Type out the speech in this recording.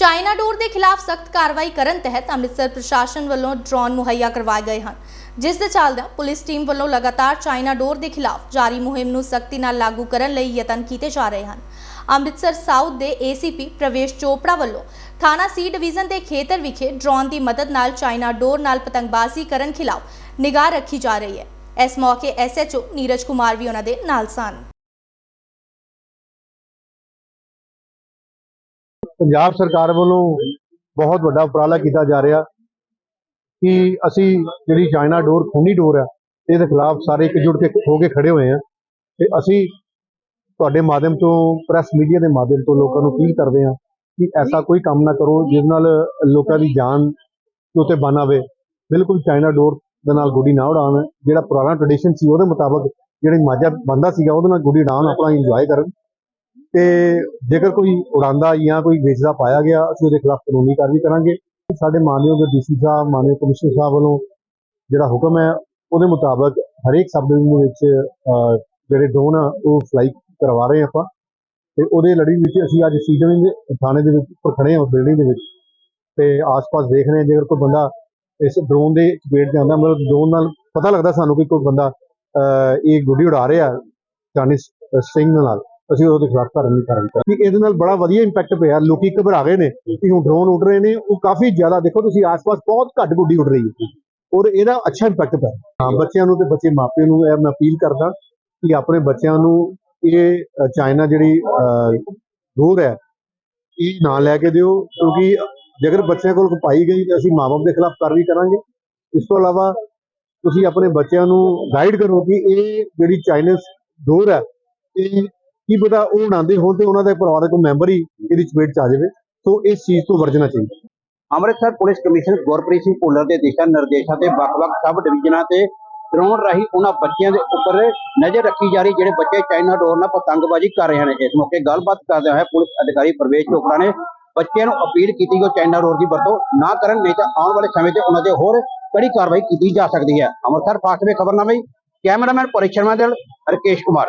China ਡੋਰ ਦੇ ਖਿਲਾਫ ਸਖਤ ਕਾਰਵਾਈ ਕਰਨ ਤਹਿਤ ਅੰਮ੍ਰਿਤਸਰ ਪ੍ਰਸ਼ਾਸਨ ਵੱਲੋਂ ਡਰੋਨ ਮੁਹੱਈਆ ਕਰਵਾਏ ਗਏ ਹਨ, ਜਿਸ ਦੇ ਚੱਲਦਿਆਂ ਪੁਲਿਸ ਟੀਮ ਵੱਲੋਂ ਲਗਾਤਾਰ ਚਾਈਨਾ ਡੋਰ ਦੇ ਖਿਲਾਫ ਜਾਰੀ ਮੁਹਿੰਮ ਨੂੰ ਸਖਤੀ ਨਾਲ ਲਾਗੂ ਕਰਨ ਲਈ ਯਤਨ ਕੀਤੇ ਜਾ ਰਹੇ ਹਨ। ਅੰਮ੍ਰਿਤਸਰ ਸਾਊਥ ਦੇ ਏਸੀਪੀ ਪ੍ਰਵੇਸ਼ ਚੋਪੜਾ ਵੱਲੋਂ ਥਾਣਾ ਸੀ ਡਿਵੀਜ਼ਨ ਦੇ ਖੇਤਰ ਵਿਖੇ ਡਰੋਨ ਦੀ ਮਦਦ ਨਾਲ ਚਾਈਨਾ ਡੋਰ ਨਾਲ ਪਤੰਗਬਾਜ਼ੀ ਕਰਨ ਖਿਲਾਫ ਨਿਗਾਹ ਰੱਖੀ ਜਾ ਰਹੀ ਹੈ। ਇਸ ਮੌਕੇ ਐਸਐਚਓ ਨੀਰਜ ਕੁਮਾਰ ਵੀ ਉਹਨਾਂ ਦੇ ਨਾਲ ਸਨ। ਪੰਜਾਬ ਸਰਕਾਰ ਵੱਲੋਂ ਬਹੁਤ ਵੱਡਾ ਉਪਰਾਲਾ ਕੀਤਾ ਜਾ ਰਿਹਾ ਕਿ ਅਸੀਂ ਜਿਹੜੀ ਚਾਈਨਾ ਡੋਰ, ਖੂਨੀ ਡੋਰ ਹੈ ਇਹਦੇ ਖਿਲਾਫ ਸਾਰੇ ਇਕਜੁੱਟ ਕੇ ਹੋ ਕੇ ਖੜੇ ਹੋਏ ਆ ਤੇ ਅਸੀਂ ਤੁਹਾਡੇ ਮਾਧਿਅਮ ਤੋਂ, ਪ੍ਰੈਸ ਮੀਡੀਆ ਦੇ ਮਾਧਿਅਮ ਤੋਂ ਲੋਕਾਂ ਨੂੰ ਅਪੀਲ ਕਰਦੇ ਹਾਂ ਕਿ ਐਸਾ ਕੋਈ ਕੰਮ ਨਾ ਕਰੋ ਜਿਸ ਨਾਲ ਲੋਕਾਂ ਦੀ ਜਾਨ ਦੇ ਉੱਤੇ ਬਨ ਆਵੇ। ਬਿਲਕੁਲ ਚਾਈਨਾ ਡੋਰ ਦੇ ਨਾਲ ਗੁੱਡੀ ਨਾ ਉਡਾਉਣ, ਜਿਹੜਾ ਪੁਰਾਣਾ ਟ੍ਰੈਡੀਸ਼ਨ ਸੀ ਉਹਦੇ ਮੁਤਾਬਕ ਜਿਹੜੀ ਮਾਝਾ ਬੰਦਾ ਸੀਗਾ ਉਹਦੇ ਨਾਲ ਗੁੱਡੀ ਉਡਾਉਣ, ਆਪਣਾ ਇੰਜੋਏ ਕਰਨ। ਤੇ ਜੇਕਰ ਕੋਈ ਉਡਾਉਂਦਾ ਜਾਂ ਕੋਈ ਵੇਚਦਾ ਪਾਇਆ ਗਿਆ, ਅਸੀਂ ਉਹਦੇ ਖਿਲਾਫ ਕਾਨੂੰਨੀ ਕਾਰਵਾਈ ਕਰਾਂਗੇ। ਸਾਡੇ ਮਾਨਯੋਗ ਡੀਸੀ ਸਾਹਿਬ, ਮਾਨਯੋਗ ਕਮਿਸ਼ਨਰ ਸਾਹਿਬ ਵੱਲੋਂ ਜਿਹੜਾ ਹੁਕਮ ਹੈ, ਉਹਦੇ ਮੁਤਾਬਕ ਹਰੇਕ ਸਬ ਡਿਵੀਜ਼ਨ ਦੇ ਵਿੱਚ ਜਿਹੜੇ ਡਰੋਨ ਆ, ਉਹ ਫਲਾਈ ਕਰਵਾ ਰਹੇ ਆਪਾਂ। ਤੇ ਉਹਦੇ ਲੜੀ ਵਿੱਚ ਅਸੀਂ ਅੱਜ ਸੀਜ਼ਨ ਦੇ ਥਾਣੇ ਦੇ ਵਿੱਚ ਉੱਪਰ ਖੜੇ ਹਾਂ, ਉਸ ਬਿਲਡਿੰਗ ਦੇ ਵਿੱਚ। ਤੇ ਆਸ-ਪਾਸ ਦੇਖ ਰਹੇ ਹਾਂ, ਜੇਕਰ ਕੋਈ ਬੰਦਾ ਇਸ ਡਰੋਨ ਦੇ ਚਪੇਟ ਜਾਂਦਾ ਮਤਲਬ ਡਰੋਨ ਨਾਲ ਪਤਾ ਲੱਗਦਾ ਸਾਨੂੰ ਕਿ ਕੋਈ ਬੰਦਾ ਇਹ ਗੁੱਡੀ ਉਡਾ ਰਿਹਾ ਚਾਈਨੀਜ਼ ਸਟਿੰਗ ਨਾਲ। ਅਸੀਂ ਉਹਦੇ ਖਿਲਾਫ ਕਾਰਵਾਈ ਕਰਾਂਗੇ। ਕਿ ਇਹਦੇ ਨਾਲ ਬੜਾ ਵਧੀਆ ਇੰਪੈਕਟ ਪਿਆ। ਲੋਕੀ ਘਬਰਾ ਗਏ ਨੇ ਕਿ ਹੁਣ ਡਰੋਨ ਉੱਡ ਰਹੇ ਨੇ। ਉਹ ਕਾਫੀ ਜ਼ਿਆਦਾ ਦੇਖੋ ਤੁਸੀਂ ਆਸ-ਪਾਸ ਬਹੁਤ ਘੱਟ ਗੁੱਡੀ ਉੱਡ ਰਹੀ ਹੈ। ਔਰ ਇਹਦਾ ਅੱਛਾ ਇੰਪੈਕਟ ਪਿਆ। ਹਾਂ, ਬੱਚਿਆਂ ਨੂੰ ਤੇ ਬੱਚੇ ਮਾਪਿਆਂ ਨੂੰ ਇਹ ਮੈਂ ਅਪੀਲ ਕਰਦਾ ਕਿ ਆਪਣੇ ਬੱਚਿਆਂ ਨੂੰ ਇਹ ਚਾਈਨਾ ਜਿਹੜੀ ਦੂਰ ਹੈ, ਇਹ ਨਾ ਲੈ ਕੇ ਦਿਓ। ਕਿਉਂਕਿ ਜੇਕਰ ਬੱਚਿਆਂ ਕੋਲ ਪਾਈ ਗਈ ਤਾਂ ਅਸੀਂ ਮਾਪੇ ਦੇ ਖਿਲਾਫ ਕਾਰਵਾਈ ਕਰਾਂਗੇ। ਇਸ ਤੋਂ ਇਲਾਵਾ ਤੁਸੀਂ ਆਪਣੇ ਬੱਚਿਆਂ ਨੂੰ ਗਾਈਡ ਕਰੋ ਕਿ ਇਹ ਜਿਹੜੀ ਚਾਈਨੀਜ਼ ਦੂਰ ਹੈ, ਇਹ ਕੀ ਪਤਾ ਉਹ ਉਡਾਉਂਦੇ ਹੋਣ ਤੇ ਉਹਨਾਂ ਦੇ ਪਰਿਵਾਰ ਦਾ ਕੋਈ ਮੈਂਬਰ ਹੀ ਇਹਦੀ ਚਪੇਟ ਚ ਆ ਜਾਵੇ। ਸੋ ਇਸ ਚੀਜ਼ ਤੋਂ ਵਰਜਣਾ ਚਾਹੀਦਾ। ਅੰਮ੍ਰਿਤਸਰ ਪੁਲਿਸ ਕਮਿਸ਼ਨਰ ਗੁਰਪ੍ਰੀਤ ਸਿੰਘ ਭੁੱਲਰ ਦੇ ਦਿਸ਼ਾ ਨਿਰਦੇਸ਼ਾਂ ਤੇ ਵੱਖ-ਵੱਖ ਸਬ ਡਿਵੀਜ਼ਨਾਂ ਤੇ ਡਰੋਨ ਰਾਹੀਂ ਉਹਨਾਂ ਬੱਚਿਆਂ ਦੇ ਉੱਪਰ ਨਜ਼ਰ ਰੱਖੀ ਜਾ ਰਹੀ, ਜਿਹੜੇ ਬੱਚੇ ਚਾਈਨਾ ਡੋਰ ਨਾਲ ਪਤੰਗਬਾਜ਼ੀ ਕਰ ਰਹੇ ਹਨ ਇਸ ਮੌਕੇ ਗੱਲਬਾਤ ਕਰਦੇ ਹੋਏ ਪੁਲਿਸ ਅਧਿਕਾਰੀ ਪ੍ਰਵੇਸ਼ ਚੋਪੜਾ ਨੇ ਬੱਚਿਆਂ ਨੂੰ ਅਪੀਲ ਕੀਤੀ ਕਿ ਉਹ ਚਾਈਨਾ ਡੋਰ ਦੀ ਵਰਤੋਂ ਨਾ ਕਰਨ, ਨਹੀਂ ਤਾਂ ਆਉਣ ਵਾਲੇ ਸਮੇਂ 'ਚ ਉਹਨਾਂ ਤੇ ਹੋਰ ਕੜੀ ਕਾਰਵਾਈ ਕੀਤੀ ਜਾ ਸਕਦੀ ਹੈ। ਅੰਮ੍ਰਿਤਸਰ ਫਾਸਟ ਵੇ ਖਬਰਨਾਮੇ ਕੈਮਰਾਮੈਨ ਪਰਿਸ਼ਰਮਾ ਦੇ ਰਕੇਸ਼ ਕੁਮਾਰ।